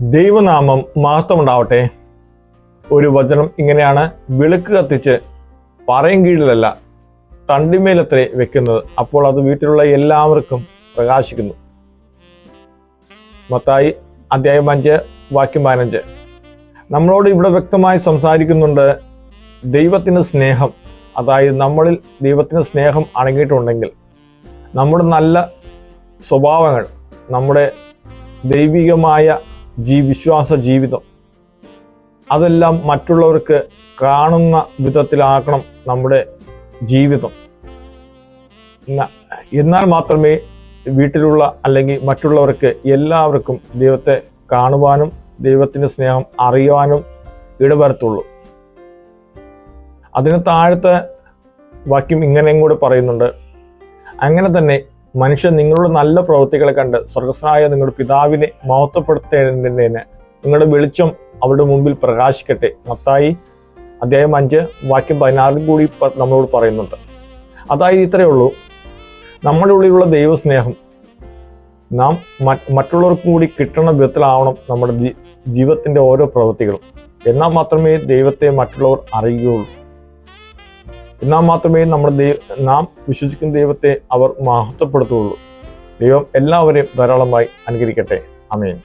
ദൈവനാമം മഹത്വമുണ്ടാവട്ടെ. ഒരു വചനം ഇങ്ങനെയാണ് വിളക്ക് കത്തിച്ച് പറയും കീഴിലല്ല തണ്ടിമേലത്രേ വെക്കുന്നത്. അപ്പോൾ അത് വീട്ടിലുള്ള എല്ലാവർക്കും പ്രകാശിക്കുന്നു. മത്തായി അധ്യായം അഞ്ച് വാക്യം പതിനഞ്ച്. നമ്മളോട് ഇവിടെ വ്യക്തമായി സംസാരിക്കുന്നുണ്ട് ദൈവത്തിന് സ്നേഹം. അതായത് നമ്മളിൽ ദൈവത്തിന് സ്നേഹം അടങ്ങിയിട്ടുണ്ടെങ്കിൽ നമ്മുടെ നല്ല സ്വഭാവങ്ങൾ നമ്മുടെ ദൈവികമായ ജീ വിശ്വാസ ജീവിതം. അതെല്ലാം മറ്റുള്ളവർക്ക് കാണുന്ന വിധത്തിലാക്കണം നമ്മുടെ ജീവിതം. എന്നാൽ മാത്രമേ വീട്ടിലുള്ള അല്ലെങ്കിൽ മറ്റുള്ളവർക്ക് എല്ലാവർക്കും ദൈവത്തെ കാണുവാനും ദൈവത്തിന്റെ സ്നേഹം അറിയുവാനും ഇടവരത്തുള്ളൂ. അതിന് താഴത്തെ വാക്യം ഇങ്ങനെയും കൂടെ പറയുന്നുണ്ട്. അങ്ങനെ തന്നെ മനുഷ്യൻ നിങ്ങളുടെ നല്ല പ്രവൃത്തികളെ കണ്ട് സ്വർഗസ്നായ നിങ്ങളുടെ പിതാവിനെ മഹത്വപ്പെടുത്തേണ്ടതിന് നിങ്ങളുടെ വെളിച്ചം അവരുടെ മുമ്പിൽ പ്രകാശിക്കട്ടെ. മത്തായി അദ്ദേഹം അഞ്ച് വാക്യം പതിനാറും കൂടി നമ്മളോട് പറയുന്നുണ്ട്. അതായത് ഇത്രയേ ഉള്ളൂ. നമ്മുടെ ഉള്ളിലുള്ള ദൈവസ്നേഹം നാം മറ്റുള്ളവർക്കും കൂടി കിട്ടണ വിധത്തിലാവണം നമ്മുടെ ജീവിതത്തിന്റെ ഓരോ പ്രവൃത്തികളും. എന്നാൽ മാത്രമേ ദൈവത്തെ മറ്റുള്ളവർ അറിയുകയുള്ളൂ. എന്നാൽ മാത്രമേ നമ്മുടെ നാം വിശ്വസിക്കുന്ന ദൈവത്തെ അവർ മഹത്വപ്പെടുത്തുകയുള്ളൂ. ദൈവം എല്ലാവരെയും ധാരാളമായി അനുകരിക്കട്ടെ അമേൻ